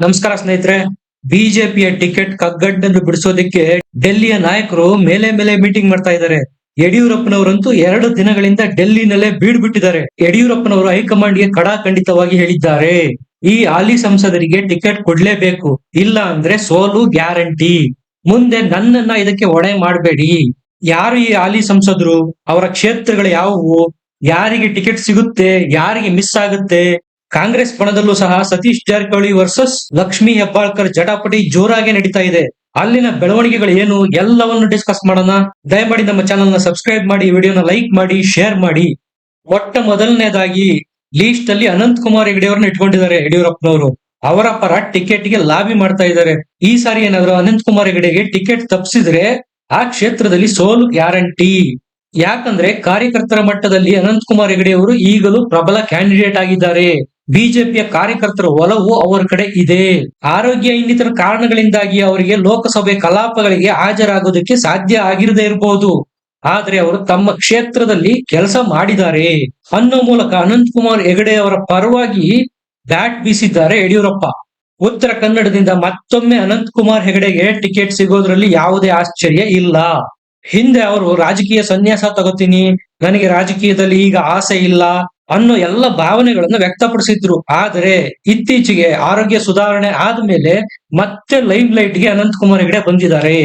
ನಮಸ್ಕಾರ ಸ್ನೇಹಿತರೆ, ಬಿಜೆಪಿಯ ಟಿಕೆಟ್ ಕಗ್ಗಟ್ಟನ್ನು ಬಿಡಿಸೋದಿಕ್ಕೆ ಡೆಲ್ಲಿಯ ನಾಯಕರು ಮೇಲೆ ಮೇಲೆ ಮೀಟಿಂಗ್ ಮಾಡ್ತಾ ಇದ್ದಾರೆ. ಯಡಿಯೂರಪ್ಪನವರಂತೂ ಎರಡು ದಿನಗಳಿಂದ ಡೆಲ್ಲಿನಲ್ಲೇ ಬೀಡ್ ಬಿಟ್ಟಿದ್ದಾರೆ ಯಡಿಯೂರಪ್ಪನವರು ಹೈಕಮಾಂಡ್ಗೆ ಕಡಾಖಂಡಿತವಾಗಿ ಹೇಳಿದ್ದಾರೆ. ಈ ಹಾಲಿ ಸಂಸದರಿಗೆ ಟಿಕೆಟ್ ಕೊಡ್ಲೇಬೇಕು. ಇಲ್ಲ ಅಂದ್ರೆ ಸೋಲು ಗ್ಯಾರಂಟಿ. ಮುಂದೆ ನನ್ನನ್ನ ಇದಕ್ಕೆ ಹೊಣೆ ಮಾಡಬೇಡಿ. ಯಾರು ಈ ಹಾಲಿ ಸಂಸದರು? ಅವರ ಕ್ಷೇತ್ರಗಳು ಯಾವುವು? ಯಾರಿಗೆ ಟಿಕೆಟ್ ಸಿಗುತ್ತೆ? ಯಾರಿಗೆ ಮಿಸ್ ಆಗುತ್ತೆ? ಕಾಂಗ್ರೆಸ್ ಪಣದಲ್ಲೂ ಸಹ ಸತೀಶ್ ಜಾರಕಿಹೊಳಿ ವರ್ಸಸ್ ಲಕ್ಷ್ಮಿ ಹೆಬ್ಬಾಳ್ಕರ್ ಜಟಾಪಟಿ ಜೋರಾಗಿ ನಡೀತಾ ಇದೆ. ಅಲ್ಲಿನ ಬೆಳವಣಿಗೆಗಳು ಏನು? ಎಲ್ಲವನ್ನು ಡಿಸ್ಕಸ್ ಮಾಡೋಣ. ದಯಮಾಡಿ ನಮ್ಮ ಚಾನಲ್ನ ಸಬ್ಸ್ಕ್ರೈಬ್ ಮಾಡಿ ವಿಡಿಯೋನ ಲೈಕ್ ಮಾಡಿ ಶೇರ್ ಮಾಡಿ. ಮೊಟ್ಟ ಮೊದಲನೇದಾಗಿ ಲೀಸ್ಟ್ ಅಲ್ಲಿ ಅನಂತ್ ಕುಮಾರ್ ಹೆಗಡೆ ಅವ್ರನ್ನ ಇಟ್ಕೊಂಡಿದ್ದಾರೆ ಯಡಿಯೂರಪ್ಪನವರು. ಅವರ ಪರ ಟಿಕೆಟ್ಗೆ ಲಾಬಿ ಮಾಡ್ತಾ ಇದ್ದಾರೆ. ಈ ಸಾರಿ ಏನಾದ್ರು ಅನಂತ್ ಕುಮಾರ್ ಹೆಗಡೆಗೆ ಟಿಕೆಟ್ ತಪ್ಪಿಸಿದ್ರೆ ಆ ಕ್ಷೇತ್ರದಲ್ಲಿ ಸೋಲು ಗ್ಯಾರಂಟಿ ಯಾಕಂದ್ರೆ ಕಾರ್ಯಕರ್ತರ ಮಟ್ಟದಲ್ಲಿ ಅನಂತ್ ಕುಮಾರ್ ಹೆಗಡೆ ಅವರು ಈಗಲೂ ಪ್ರಬಲ ಕ್ಯಾಂಡಿಡೇಟ್ ಆಗಿದ್ದಾರೆ. ಬಿಜೆಪಿಯ ಕಾರ್ಯಕರ್ತರ ಒಲವು ಅವರ ಕಡೆ ಇದೆ. ಆರೋಗ್ಯ ಇನ್ನಿತರ ಕಾರಣಗಳಿಂದಾಗಿ ಅವರಿಗೆ ಲೋಕಸಭೆ ಕಲಾಪಗಳಿಗೆ ಹಾಜರಾಗುವುದಕ್ಕೆ ಸಾಧ್ಯ ಆಗಿರದೇ ಇರಬಹುದು. ಆದರೆ ಅವರು ತಮ್ಮ ಕ್ಷೇತ್ರದಲ್ಲಿ ಕೆಲಸ ಮಾಡಿದ್ದಾರೆ. ಅನ್ನೋ ಮೂಲಕ ಅನಂತ್ ಕುಮಾರ್ ಹೆಗಡೆ ಅವರ ಪರವಾಗಿ ಬ್ಯಾಟ್ ಬೀಸಿದ್ದಾರೆ ಯಡಿಯೂರಪ್ಪ. ಉತ್ತರ ಕನ್ನಡದಿಂದ ಮತ್ತೊಮ್ಮೆ ಅನಂತ್ ಕುಮಾರ್ ಹೆಗಡೆಗೆ ಟಿಕೆಟ್ ಸಿಗೋದ್ರಲ್ಲಿ ಯಾವುದೇ ಆಶ್ಚರ್ಯ ಇಲ್ಲ. ಹಿಂದೆ ಅವರು ರಾಜಕೀಯ ಸನ್ಯಾಸ ತಗೋತೀನಿ. ನನಗೆ ರಾಜಕೀಯದಲ್ಲಿ ಈಗ ಆಸೆ ಇಲ್ಲ. ಅನ್ನೋ ಎಲ್ಲ ಭಾವನೆಗಳನ್ನು ವ್ಯಕ್ತಪಡಿಸಿದ್ರು. ಆದರೆ ಇತ್ತೀಚೆಗೆ ಆರೋಗ್ಯ ಸುಧಾರಣೆ ಆದ್ಮೇಲೆ ಮತ್ತೆ ಲೈವ್ ಲೈಟ್ಗೆ ಅನಂತ್ ಕುಮಾರ್ ಹೆಗಡೆ ಬಂದಿದ್ದಾರೆ.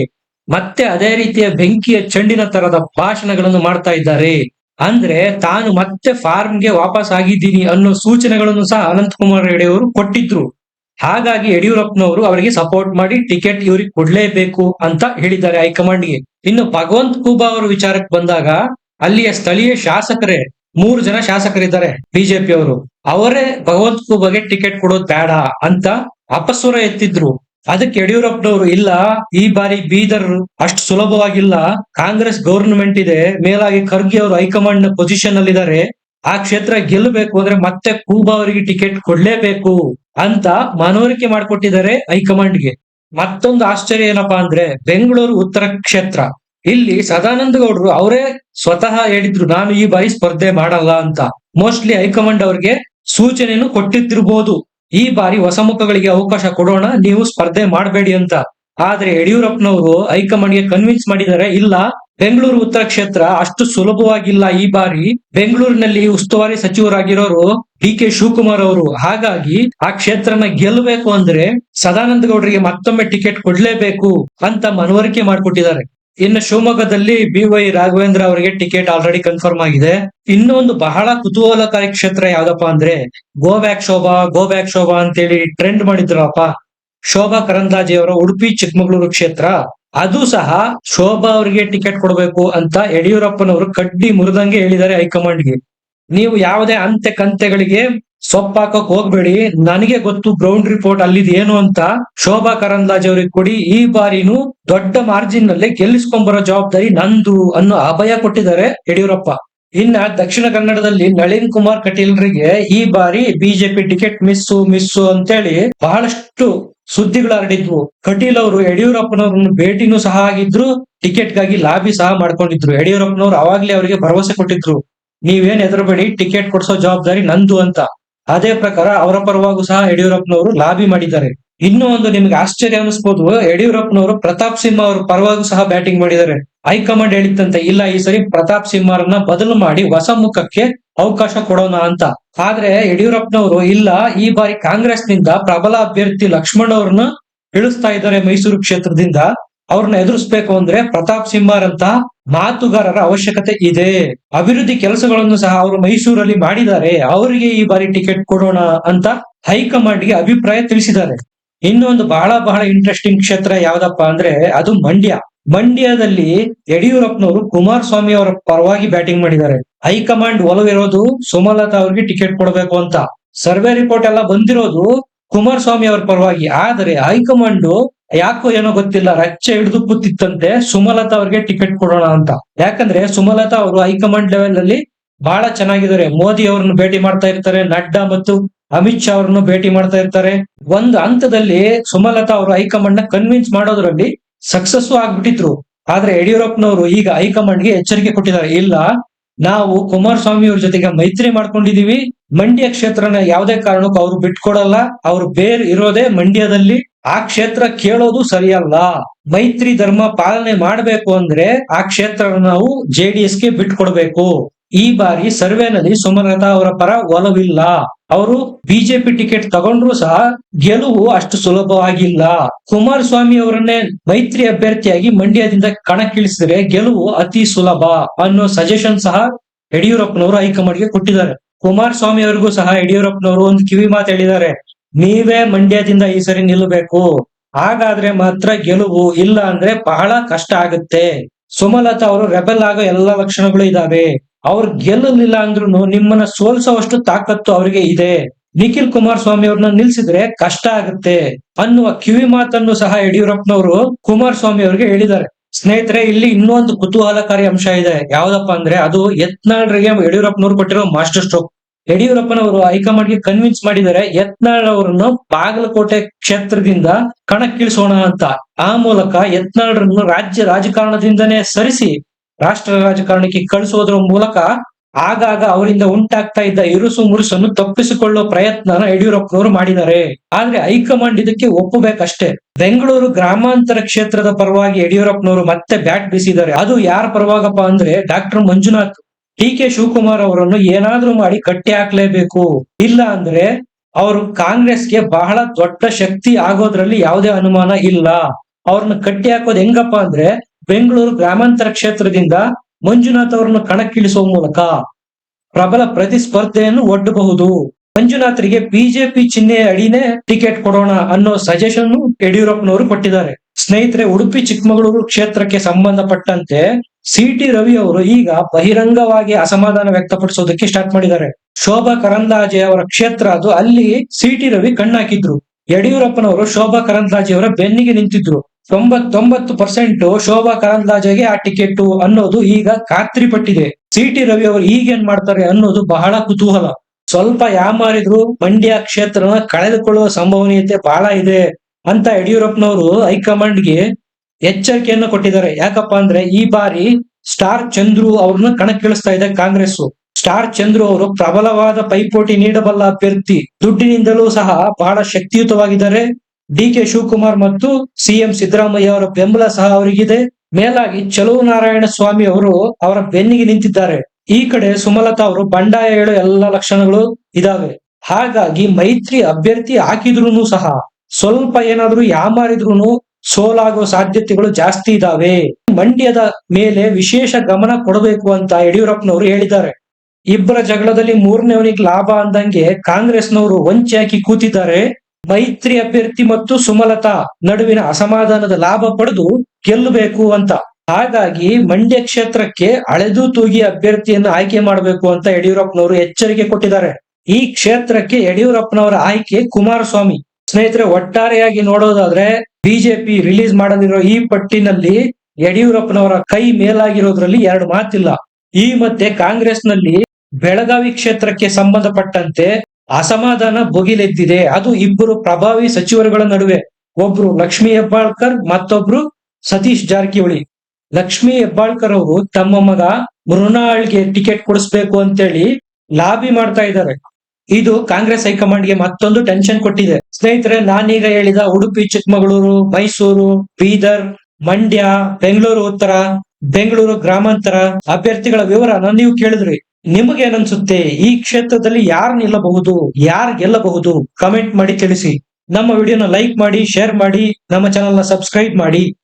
ಮತ್ತೆ ಅದೇ ರೀತಿಯ ಬೆಂಕಿಯ ಚೆಂಡಿನ ತರದ ಭಾಷಣಗಳನ್ನು ಮಾಡ್ತಾ ಇದ್ದಾರೆ. ಅಂದ್ರೆ ತಾನು ಮತ್ತೆ ಫಾರ್ಮ್ಗೆ ವಾಪಸ್ ಆಗಿದ್ದೀನಿ ಅನ್ನೋ ಸೂಚನೆಗಳನ್ನು ಸಹ ಅನಂತಕುಮಾರ್ ಅವರು ಕೊಟ್ಟಿದ್ರು. ಹಾಗಾಗಿ ಯಡಿಯೂರಪ್ಪನವರು ಅವರಿಗೆ ಸಪೋರ್ಟ್ ಮಾಡಿ ಟಿಕೆಟ್ ಇವ್ರಿಗೆ ಕೊಡ್ಲೇಬೇಕು ಅಂತ ಹೇಳಿದ್ದಾರೆ ಹೈಕಮಾಂಡ್ಗೆ. ಇನ್ನು ಭಗವಂತ್ ಖೂಬಾ ಅವರ ವಿಚಾರಕ್ಕೆ ಬಂದಾಗ ಅಲ್ಲಿಯ ಸ್ಥಳೀಯ ಶಾಸಕರೇ ಮೂರು ಜನ ಶಾಸಕರಿದ್ದಾರೆ ಬಿಜೆಪಿ ಅವರು. ಅವರೇ ಭಗವಂತ ಬಗ್ಗೆ ಟಿಕೆಟ್ ಕೊಡೋದು ಬೇಡ ಅಂತ ಅಪಸ್ವರ ಎತ್ತಿದ್ರು. ಅದಕ್ಕೆ ಯಡಿಯೂರಪ್ಪನವರು, ಇಲ್ಲ, ಈ ಬಾರಿ ಬೀದರ್ ಅಷ್ಟು ಸುಲಭವಾಗಿಲ್ಲ. ಕಾಂಗ್ರೆಸ್ ಗವರ್ನಮೆಂಟ್ ಇದೆ, ಮೇಲಾಗಿ ಖರ್ಗೆ ಅವರು ಹೈಕಮಾಂಡ್ನ ಪೊಸಿಷನ್ ಅಲ್ಲಿದ್ದಾರೆ ಆ ಕ್ಷೇತ್ರ ಗೆಲ್ಲಬೇಕು ಅಂದ್ರೆ ಮತ್ತೆ ಕೂಬಾ ಅವರಿಗೆ ಟಿಕೆಟ್ ಕೊಡ್ಲೇಬೇಕು ಅಂತ ಮನವರಿಕೆ ಮಾಡಿಕೊಟ್ಟಿದ್ದಾರೆ ಹೈಕಮಾಂಡ್ಗೆ. ಮತ್ತೊಂದು ಆಶ್ಚರ್ಯ ಏನಪ್ಪಾ ಅಂದ್ರೆ, ಬೆಂಗಳೂರು ಉತ್ತರ ಕ್ಷೇತ್ರ. ಇಲ್ಲಿ ಸದಾನಂದ ಗೌಡರು ಅವರೇ ಸ್ವತಃ ಹೇಳಿದ್ರು, ನಾನು ಈ ಬಾರಿ ಸ್ಪರ್ಧೆ ಮಾಡಲ್ಲ ಅಂತ. ಮೋಸ್ಟ್ಲಿ ಹೈಕಮಾಂಡ್ ಅವ್ರಿಗೆ ಸೂಚನೆಯನ್ನು ಕೊಟ್ಟಿದ್ದಿರ್ಬೋದು. ಈ ಬಾರಿ ಹೊಸ ಮುಖಗಳಿಗೆ ಅವಕಾಶ ಕೊಡೋಣ, ನೀವು ಸ್ಪರ್ಧೆ ಮಾಡಬೇಡಿ ಅಂತ. ಆದ್ರೆ ಯಡಿಯೂರಪ್ಪನವರು ಹೈಕಮಾಂಡ್ಗೆ ಕನ್ವಿನ್ಸ್ ಮಾಡಿದ್ದಾರೆ ಇಲ್ಲ. ಬೆಂಗಳೂರು ಉತ್ತರ ಕ್ಷೇತ್ರ ಅಷ್ಟು ಸುಲಭವಾಗಿಲ್ಲ ಈ ಬಾರಿ. ಬೆಂಗಳೂರಿನಲ್ಲಿ ಉಸ್ತುವಾರಿ ಸಚಿವರಾಗಿರೋರು ಡಿ ಕೆ ಶಿವಕುಮಾರ್ ಅವರು. ಹಾಗಾಗಿ ಆ ಕ್ಷೇತ್ರನ ಗೆಲ್ಲಬೇಕು ಅಂದ್ರೆ ಸದಾನಂದ ಗೌಡರಿಗೆ ಮತ್ತೊಮ್ಮೆ ಟಿಕೆಟ್ ಕೊಡ್ಲೇಬೇಕು ಅಂತ ಮನವರಿಕೆ ಮಾಡಿಕೊಟ್ಟಿದ್ದಾರೆ. ಇನ್ನು ಶಿವಮೊಗ್ಗದಲ್ಲಿ ಬಿ ವೈ ರಾಘವೇಂದ್ರ ಅವರಿಗೆ ಟಿಕೆಟ್ ಆಲ್ರೆಡಿ ಕನ್ಫರ್ಮ್ ಆಗಿದೆ. ಇನ್ನೊಂದು ಬಹಳ ಕುತೂಹಲಕಾರಿ ಕ್ಷೇತ್ರ ಯಾವ್ದಪ್ಪ ಅಂದ್ರೆ go back Shobha go back Shobha ಅಂತೇಳಿ ಟ್ರೆಂಡ್ ಮಾಡಿದ್ರಪ್ಪ. ಶೋಭಾ ಕರಂದಾಜಿ ಅವರ ಉಡುಪಿ ಚಿಕ್ಕಮಗಳೂರು ಕ್ಷೇತ್ರ. ಅದು ಸಹ ಶೋಭಾ ಅವರಿಗೆ ಟಿಕೆಟ್ ಕೊಡಬೇಕು ಅಂತ ಯಡಿಯೂರಪ್ಪನವರು ಕಡ್ಡಿ ಮುರಿದಂಗೆ ಹೇಳಿದ್ದಾರೆ ಹೈಕಮಾಂಡ್ಗೆ. ನೀವು ಯಾವುದೇ ಅಂತೆ ಕಂತೆಗಳಿಗೆ ಸೊಪ್ಪಾಕಕ್ ಹೋಗ್ಬೇಡಿ. ನನಗೆ ಗೊತ್ತು ಗ್ರೌಂಡ್ ರಿಪೋರ್ಟ್ ಅಲ್ಲಿದ್ ಏನು ಅಂತ ಶೋಭಾ ಕರಂದ್ಲಾಜೆ ಅವ್ರಿಗೆ ಕೊಡಿ. ಈ ಬಾರಿನೂ ದೊಡ್ಡ ಮಾರ್ಜಿನ್ನಲ್ಲಿ ಗೆಲ್ಲಿಸ್ಕೊಂಡ್ ಬರೋ ಜವಾಬ್ದಾರಿ ನಂದು ಅನ್ನೋ ಅಭಯ ಕೊಟ್ಟಿದ್ದಾರೆ ಯಡಿಯೂರಪ್ಪ. ಇನ್ನ ದಕ್ಷಿಣ ಕನ್ನಡದಲ್ಲಿ ನಳಿನ್ ಕುಮಾರ್ ಕಟೀಲ್ರಿಗೆ ಈ ಬಾರಿ ಬಿಜೆಪಿ ಟಿಕೆಟ್ ಮಿಸ್ಸು ಮಿಸ್ಸು ಅಂತೇಳಿ ಬಹಳಷ್ಟು ಸುದ್ದಿಗಳು ಹರಡಿದ್ವು ಕಟೀಲ್ ಅವರು ಯಡಿಯೂರಪ್ಪನವ್ರನ್ನ ಭೇಟಿನೂ ಸಹ ಆಗಿದ್ರು ಟಿಕೆಟ್ಗಾಗಿ ಲಾಬಿ ಸಹ ಮಾಡ್ಕೊಂಡಿದ್ರು. ಯಡಿಯೂರಪ್ಪನವ್ರು ಅವಾಗ್ಲೇ ಅವರಿಗೆ ಭರವಸೆ ಕೊಟ್ಟಿದ್ರು. ನೀವೇನ್ ಹೆದರಬೇಡಿ ಟಿಕೆಟ್ ಕೊಡ್ಸೋ ಜವಾಬ್ದಾರಿ ನಂದು ಅಂತ. ಅದೇ ಪ್ರಕಾರ ಅವರ ಪರವಾಗೂ ಸಹ ಯಡಿಯೂರಪ್ಪನವರು ಲಾಬಿ ಮಾಡಿದ್ದಾರೆ. ಇನ್ನೂ ಒಂದು ನಿಮ್ಗೆ ಆಶ್ಚರ್ಯ ಅನಿಸ್ಬೋದು, ಯಡಿಯೂರಪ್ಪನವರು ಪ್ರತಾಪ್ ಸಿಂಹ ಅವರ ಪರವಾಗೂ ಸಹ ಬ್ಯಾಟಿಂಗ್ ಮಾಡಿದ್ದಾರೆ. ಹೈಕಮಾಂಡ್ ಹೇಳಿತ್ತಂತೆ ಇಲ್ಲ, ಈ ಸರಿ ಪ್ರತಾಪ್ ಸಿಂಹರನ್ನ ಬದಲು ಮಾಡಿ ಹೊಸ ಮುಖಕ್ಕೆ ಅವಕಾಶ ಕೊಡೋಣ ಅಂತ. ಆದ್ರೆ ಯಡಿಯೂರಪ್ಪನವರು, ಇಲ್ಲ, ಈ ಬಾರಿ ಕಾಂಗ್ರೆಸ್ನಿಂದ ಪ್ರಬಲ ಅಭ್ಯರ್ಥಿ ಲಕ್ಷ್ಮಣ್ ಅವ್ರನ್ನ ಇಳಿಸ್ತಾ ಇದ್ದಾರೆ ಮೈಸೂರು ಕ್ಷೇತ್ರದಿಂದ. ಅವ್ರನ್ನ ಎದುರಿಸ್ಬೇಕು ಅಂದ್ರೆ ಪ್ರತಾಪ್ ಸಿಂಹರಂತ ಮಾತುಗಾರರ ಅವಶ್ಯಕತೆ ಇದೆ. ಅಭಿವೃದ್ಧಿ ಕೆಲಸಗಳನ್ನು ಸಹ ಅವರು ಮೈಸೂರಲ್ಲಿ ಮಾಡಿದ್ದಾರೆ. ಅವರಿಗೆ ಈ ಬಾರಿ ಟಿಕೆಟ್ ಕೊಡೋಣ ಅಂತ ಹೈಕಮಾಂಡ್ಗೆ ಅಭಿಪ್ರಾಯ ತಿಳಿಸಿದ್ದಾರೆ. ಇನ್ನೊಂದು ಬಹಳ ಬಹಳ ಇಂಟ್ರೆಸ್ಟಿಂಗ್ ಕ್ಷೇತ್ರ ಯಾವ್ದಪ್ಪ ಅಂದ್ರೆ ಅದು ಮಂಡ್ಯ. ಮಂಡ್ಯದಲ್ಲಿ ಯಡಿಯೂರಪ್ಪನವರು ಕುಮಾರಸ್ವಾಮಿ ಅವರ ಪರವಾಗಿ ಬ್ಯಾಟಿಂಗ್ ಮಾಡಿದ್ದಾರೆ. ಹೈಕಮಾಂಡ್ ಒಲವಿರೋದು ಸುಮಲತಾ ಅವ್ರಿಗೆ ಟಿಕೆಟ್ ಕೊಡಬೇಕು ಅಂತ. ಸರ್ವೆ ರಿಪೋರ್ಟ್ ಎಲ್ಲ ಬಂದಿರೋದು ಕುಮಾರಸ್ವಾಮಿ ಅವರ ಪರವಾಗಿ. ಆದರೆ ಹೈಕಮಾಂಡ್ ಯಾಕೋ ಏನೋ ಗೊತ್ತಿಲ್ಲ, ರಚ್ಚೆ ಹಿಡಿದು ಕೂತಿತ್ತಂತೆ, ಸುಮಲತಾ ಅವ್ರಿಗೆ ಟಿಕೆಟ್ ಕೊಡೋಣ ಅಂತ. ಯಾಕಂದ್ರೆ ಸುಮಲತಾ ಅವರು ಹೈಕಮಾಂಡ್ ಲೆವೆಲ್ ಅಲ್ಲಿ ಬಹಳ ಚೆನ್ನಾಗಿದ್ದಾರೆ. ಮೋದಿ ಅವ್ರನ್ನ ಭೇಟಿ ಮಾಡ್ತಾ ಇರ್ತಾರೆ, ನಡ್ಡಾ ಮತ್ತು ಅಮಿತ್ ಶಾ ಅವ್ರನ್ನು ಭೇಟಿ ಮಾಡ್ತಾ ಇರ್ತಾರೆ. ಒಂದು ಹಂತದಲ್ಲಿ ಸುಮಲತಾ ಅವರು ಹೈಕಮಾಂಡ್ನ ಕನ್ವಿನ್ಸ್ ಮಾಡೋದ್ರಲ್ಲಿ ಸಕ್ಸಸ್ ಆಗ್ಬಿಟ್ಟಿದ್ರು. ಆದ್ರೆ ಯಡಿಯೂರಪ್ಪನವರು ಈಗ ಹೈಕಮಾಂಡ್ಗೆ ಎಚ್ಚರಿಕೆ ಕೊಟ್ಟಿದ್ದಾರೆ. ಇಲ್ಲ, ನಾವು ಕುಮಾರಸ್ವಾಮಿ ಅವ್ರ ಜೊತೆಗೆ ಮೈತ್ರಿ ಮಾಡ್ಕೊಂಡಿದೀವಿ. ಮಂಡ್ಯ ಕ್ಷೇತ್ರನ ಯಾವುದೇ ಕಾರಣಕ್ಕೂ ಅವ್ರು ಬಿಟ್ಕೊಡಲ್ಲ. ಅವ್ರು ಬೇರ್ ಇರೋದೇ ಮಂಡ್ಯದಲ್ಲಿ. ಆ ಕ್ಷೇತ್ರ ಕೇಳೋದು ಸರಿಯಲ್ಲ. ಮೈತ್ರಿ ಧರ್ಮ ಪಾಲನೆ ಮಾಡಬೇಕು ಅಂದ್ರೆ ಆ ಕ್ಷೇತ್ರ ನಾವು ಜೆಡಿಎಸ್ಗೆ ಬಿಟ್ಕೊಡ್ಬೇಕು. ಈ ಬಾರಿ ಸರ್ವೆನಲ್ಲಿ ಸುಮಲತಾ ಅವರ ಪರ ಒಲವಿಲ್ಲ. ಅವರು ಬಿಜೆಪಿ ಟಿಕೆಟ್ ತಗೊಂಡ್ರು ಸಹ ಗೆಲುವು ಅಷ್ಟು ಸುಲಭವಾಗಿಲ್ಲ. ಕುಮಾರಸ್ವಾಮಿ ಅವರನ್ನೇ ಮೈತ್ರಿ ಅಭ್ಯರ್ಥಿಯಾಗಿ ಮಂಡ್ಯದಿಂದ ಕಣಕ್ಕಿಳಿಸಿದ್ರೆ ಗೆಲುವು ಅತಿ ಸುಲಭ ಅನ್ನೋ ಸಜೆಷನ್ ಸಹ ಯಡಿಯೂರಪ್ಪನವರು ಹೈಕಮಾಂಡ್ಗೆ ಕೊಟ್ಟಿದ್ದಾರೆ. ಕುಮಾರಸ್ವಾಮಿ ಅವರಿಗೂ ಸಹ ಯಡಿಯೂರಪ್ಪನವರು ಒಂದು ಕಿವಿ ಮಾತು ಹೇಳಿದ್ದಾರೆ. ನೀವೇ ಮಂಡ್ಯದಿಂದ ಈ ಸರಿ ನಿಲ್ಲಬೇಕು ಹಾಗಾದ್ರೆ ಮಾತ್ರ ಗೆಲುವು ಇಲ್ಲ ಅಂದ್ರೆ ಬಹಳ ಕಷ್ಟ ಆಗುತ್ತೆ. ಸುಮಲತಾ ಅವರು ರೆಬೆಲ್ ಆಗೋ ಎಲ್ಲಾ ಲಕ್ಷಣಗಳು ಇದಾವೆ. ಅವ್ರು ಗೆಲ್ಲಲಿಲ್ಲ ಅಂದ್ರೂ ನಿಮ್ಮನ್ನ ಸೋಲ್ಸೋವಷ್ಟು ತಾಕತ್ತು ಅವರಿಗೆ ಇದೆ. ನಿಖಿಲ್ ಕುಮಾರಸ್ವಾಮಿ ಅವ್ರನ್ನ ನಿಲ್ಸಿದ್ರೆ ಕಷ್ಟ ಆಗುತ್ತೆ. ಅನ್ನುವ ಕಿವಿ ಮಾತನ್ನು ಸಹ ಯಡಿಯೂರಪ್ಪನವರು ಕುಮಾರಸ್ವಾಮಿ ಅವರಿಗೆ ಹೇಳಿದ್ದಾರೆ. ಸ್ನೇಹಿತರೆ, ಇಲ್ಲಿ ಇನ್ನೊಂದು ಕುತೂಹಲಕಾರಿ ಅಂಶ ಇದೆ. ಯಾವ್ದಪ್ಪ ಅಂದ್ರೆ ಅದು ಯತ್ನಾಳ್ರಿಗೆ ಯಡಿಯೂರಪ್ಪನವರು ಕೊಟ್ಟಿರೋ ಮಾಸ್ಟರ್ ಸ್ಟ್ರೋಕ್. ಯಡಿಯೂರಪ್ಪನವರು ಹೈಕಮಾಂಡ್ಗೆ ಕನ್ವಿನ್ಸ್ ಮಾಡಿದ್ದಾರೆ ಯತ್ನಾಳ್ ಅವರನ್ನು ಬಾಗಲಕೋಟೆ ಕ್ಷೇತ್ರದಿಂದ ಕಣಕ್ಕಿಳಿಸೋಣ ಅಂತ. ಆ ಮೂಲಕ ಯತ್ನಾಳ್ರನ್ನು ರಾಜ್ಯ ರಾಜಕಾರಣದಿಂದನೇ ಸರಿಸಿ ರಾಷ್ಟ್ರ ರಾಜಕಾರಣಕ್ಕೆ ಕಳಿಸೋದ್ರ ಮೂಲಕ ಆಗಾಗ ಅವರಿಂದ ಉಂಟಾಗ್ತಾ ಇದ್ದ ಇರುಸು ಮುರುಸನ್ನು ತಪ್ಪಿಸಿಕೊಳ್ಳೋ ಪ್ರಯತ್ನನ ಯಡಿಯೂರಪ್ಪನವರು ಮಾಡಿದ್ದಾರೆ. ಆದ್ರೆ ಹೈಕಮಾಂಡ್ ಇದಕ್ಕೆ ಒಪ್ಪಬೇಕಷ್ಟೇ. ಬೆಂಗಳೂರು ಗ್ರಾಮಾಂತರ ಕ್ಷೇತ್ರದ ಪರವಾಗಿ ಯಡಿಯೂರಪ್ಪನವರು ಮತ್ತೆ ಬ್ಯಾಟ್ ಬೀಸಿದ್ದಾರೆ. ಅದು ಯಾರ ಪರವಾಗಪ್ಪ ಅಂದ್ರೆ doctor Manjunath. D K Shivakumar ಅವರನ್ನು ಏನಾದ್ರೂ ಮಾಡಿ ಕಟ್ಟಿ ಹಾಕ್ಲೇಬೇಕು. ಇಲ್ಲ ಅಂದ್ರೆ ಅವರು ಕಾಂಗ್ರೆಸ್ಗೆ ಬಹಳ ದೊಡ್ಡ ಶಕ್ತಿ ಆಗೋದ್ರಲ್ಲಿ ಯಾವುದೇ ಅನುಮಾನ ಇಲ್ಲ. ಅವ್ರನ್ನ ಕಟ್ಟಿ ಹಾಕೋದು ಹೆಂಗಪ್ಪ ಅಂದ್ರೆ ಬೆಂಗಳೂರು ಗ್ರಾಮಾಂತರ ಕ್ಷೇತ್ರದಿಂದ ಮಂಜುನಾಥ್ ಅವರನ್ನು ಕಣಕ್ಕಿಳಿಸುವ ಮೂಲಕ. ಪ್ರಬಲ ಪ್ರತಿಸ್ಪರ್ಧೆಯನ್ನು ಒಡ್ಡಬಹುದು. ಮಂಜುನಾಥ್ರಿಗೆ ಬಿಜೆಪಿ ಚಿಹ್ನೆಯ ಅಡಿನೇ ಟಿಕೆಟ್ ಕೊಡೋಣ ಅನ್ನೋ ಸಜೆಷನ್ ಯಡಿಯೂರಪ್ಪನವರು ಕೊಟ್ಟಿದ್ದಾರೆ. ಸ್ನೇಹಿತರೆ, ಉಡುಪಿ ಚಿಕ್ಕಮಗಳೂರು ಕ್ಷೇತ್ರಕ್ಕೆ ಸಂಬಂಧಪಟ್ಟಂತೆ ಸಿ ಟಿ ರವಿ ಅವರು ಈಗ ಬಹಿರಂಗವಾಗಿ ಅಸಮಾಧಾನ ವ್ಯಕ್ತಪಡಿಸೋದಕ್ಕೆ ಸ್ಟಾರ್ಟ್ ಮಾಡಿದ್ದಾರೆ. ಶೋಭಾ ಕರಂದಾಜೆ ಅವರ ಕ್ಷೇತ್ರ ಅದು. ಅಲ್ಲಿ ಸಿ ಟಿ ರವಿ ಕಣ್ಣಾಕಿದ್ರು. ಯಡಿಯೂರಪ್ಪನವರು ಶೋಭಾ ಕರಂದ್ಲಾಜೆ ಅವರ ಬೆನ್ನಿಗೆ ನಿಂತಿದ್ರು. ತೊಂಬತ್ತೊಂಬತ್ತು ಪರ್ಸೆಂಟ್ ಶೋಭಾ ಕರಂದ್ಲಾಜೆಗೆ ಆ ಟಿಕೆಟ್ ಅನ್ನೋದು ಈಗ ಖಾತ್ರಿ ಪಟ್ಟಿದೆ ಸಿ ಟಿ ರವಿ ಅವರು ಈಗೇನ್ ಮಾಡ್ತಾರೆ ಅನ್ನೋದು ಬಹಳ ಕುತೂಹಲ. ಸ್ವಲ್ಪ ಯಾಮಾರಿದ್ರು, ಮಂಡ್ಯ ಕ್ಷೇತ್ರನ ಕಳೆದುಕೊಳ್ಳುವ ಸಂಭವನೀಯತೆ ಬಹಳ ಇದೆ. ಅಂತ ಯಡಿಯೂರಪ್ಪನವರು ಹೈಕಮಾಂಡ್ಗೆ ಎಚ್ಚರಿಕೆಯನ್ನು ಕೊಟ್ಟಿದ್ದಾರೆ. ಯಾಕಪ್ಪ ಅಂದ್ರೆ ಈ ಬಾರಿ ಸ್ಟಾರ್ ಚಂದ್ರು ಅವ್ರನ್ನ ಕಣಕ್ಕಿಳಿಸ್ತಾ ಇದೆ ಕಾಂಗ್ರೆಸ್. ಸ್ಟಾರ್ ಚಂದ್ರು ಅವರು ಪ್ರಬಲವಾದ ಪೈಪೋಟಿ ನೀಡಬಲ್ಲ ಅಭ್ಯರ್ಥಿ. ದುಡ್ಡಿನಿಂದಲೂ ಸಹ ಬಹಳ ಶಕ್ತಿಯುತವಾಗಿದ್ದಾರೆ. ಡಿ ಕೆ ಶಿವಕುಮಾರ್ ಮತ್ತು ಸಿಎಂ ಸಿದ್ದರಾಮಯ್ಯ ಅವರ ಬೆಂಬಲ ಸಹ ಅವರಿಗಿದೆ. ಮೇಲಾಗಿ ಚಲೋ ನಾರಾಯಣ ಸ್ವಾಮಿ ಅವರು ಅವರ ಬೆನ್ನಿಗೆ ನಿಂತಿದ್ದಾರೆ. ಈ ಕಡೆ ಸುಮಲತಾ ಅವರು ಬಂಡಾಯ ಹೇಳೋ ಎಲ್ಲ ಲಕ್ಷಣಗಳು ಇದಾವೆ. ಹಾಗಾಗಿ ಮೈತ್ರಿ ಅಭ್ಯರ್ಥಿ ಹಾಕಿದ್ರು ಸಹ ಸ್ವಲ್ಪ ಏನಾದ್ರೂ ಯಾಮಾರಿದ್ರು ಸೋಲಾಗೋ ಸಾಧ್ಯತೆಗಳು ಜಾಸ್ತಿ ಇದಾವೆ. ಮಂಡ್ಯದ ಮೇಲೆ ವಿಶೇಷ ಗಮನ ಕೊಡಬೇಕು ಅಂತ ಯಡಿಯೂರಪ್ಪನವರು ಹೇಳಿದ್ದಾರೆ. ಇಬ್ಬರ ಜಗಳದಲ್ಲಿ ಮೂರನೇವನಿಗೆ ಲಾಭ ಅಂದಂಗೆ ಕಾಂಗ್ರೆಸ್ನವರು ವಂಚೆ ಹಾಕಿ ಕೂತಿದ್ದಾರೆ. ಮೈತ್ರಿ ಅಭ್ಯರ್ಥಿ ಮತ್ತು ಸುಮಲತಾ ನಡುವಿನ ಅಸಮಾಧಾನದ ಲಾಭ ಪಡೆದು ಗೆಲ್ಲಬೇಕು ಅಂತ. ಹಾಗಾಗಿ ಮಂಡ್ಯ ಕ್ಷೇತ್ರಕ್ಕೆ ಅಳೆದು ತೂಗಿ ಅಭ್ಯರ್ಥಿಯನ್ನು ಆಯ್ಕೆ ಮಾಡಬೇಕು ಅಂತ ಯಡಿಯೂರಪ್ಪನವರು ಎಚ್ಚರಿಕೆ ಕೊಟ್ಟಿದ್ದಾರೆ. ಈ ಕ್ಷೇತ್ರಕ್ಕೆ ಯಡಿಯೂರಪ್ಪನವರ ಆಯ್ಕೆ ಕುಮಾರಸ್ವಾಮಿ. ಸ್ನೇಹಿತರೆ, ಒಟ್ಟಾರೆಯಾಗಿ ನೋಡೋದಾದ್ರೆ ಬಿಜೆಪಿ ರಿಲೀಸ್ ಮಾಡದಿರೋ ಈ ಪಟ್ಟಿನಲ್ಲಿ ಯಡಿಯೂರಪ್ಪನವರ ಕೈ ಮೇಲಾಗಿರೋದ್ರಲ್ಲಿ ಎರಡು ಮಾತಿಲ್ಲ. ಈ ಮಧ್ಯೆ ಕಾಂಗ್ರೆಸ್ನಲ್ಲಿ ಬೆಳಗಾವಿ ಕ್ಷೇತ್ರಕ್ಕೆ ಸಂಬಂಧಪಟ್ಟಂತೆ ಅಸಮಾಧಾನ ಬೊಗಿಲೆದ್ದಿದೆ ಅದು ಇಬ್ಬರು ಪ್ರಭಾವಿ ಸಚಿವರುಗಳ ನಡುವೆ. ಒಬ್ರು ಲಕ್ಷ್ಮಿ ಹೆಬ್ಬಾಳ್ಕರ್, ಮತ್ತೊಬ್ರು ಸತೀಶ್ ಜಾರಕಿಹೊಳಿ. ಲಕ್ಷ್ಮಿ ಹೆಬ್ಬಾಳ್ಕರ್ ಅವರು ತಮ್ಮ ಮಗ ಮೃಣಾಳ್ಗೆ ಟಿಕೆಟ್ ಕೊಡಿಸ್ಬೇಕು ಅಂತೇಳಿ ಲಾಬಿ ಮಾಡ್ತಾ ಇದ್ದಾರೆ. ಇದು ಕಾಂಗ್ರೆಸ್ ಹೈಕಮಾಂಡ್ಗೆ ಮತ್ತೊಂದು ಟೆನ್ಷನ್ ಕೊಟ್ಟಿದೆ. ಸ್ನೇಹಿತರೆ, ನಾನೀಗ ಹೇಳಿದ ಉಡುಪಿ, ಚಿಕ್ಕಮಗಳೂರು, ಮೈಸೂರು, ಬೀದರ್, ಮಂಡ್ಯ, ಬೆಂಗಳೂರು ಉತ್ತರ, ಬೆಂಗಳೂರು ಗ್ರಾಮಾಂತರ ಅಭ್ಯರ್ಥಿಗಳ ವಿವರನ ನೀವು ಕೇಳಿದ್ರಿ. ನಿಮಗೇನನ್ಸುತ್ತೆ ಈ ಕ್ಷೇತ್ರದಲ್ಲಿ ಯಾರು ನಿಲ್ಲಬಹುದು? ಯಾರು ಗೆಲ್ಲಬಹುದು? ಕಮೆಂಟ್ ಮಾಡಿ ತಿಳಿಸಿ. ನಮ್ಮ ವಿಡಿಯೋನ ಲೈಕ್ ಮಾಡಿ ಶೇರ್ ಮಾಡಿ, ನಮ್ಮ ಚಾನೆಲ್ನ ಸಬ್ಸ್ಕ್ರೈಬ್ ಮಾಡಿ.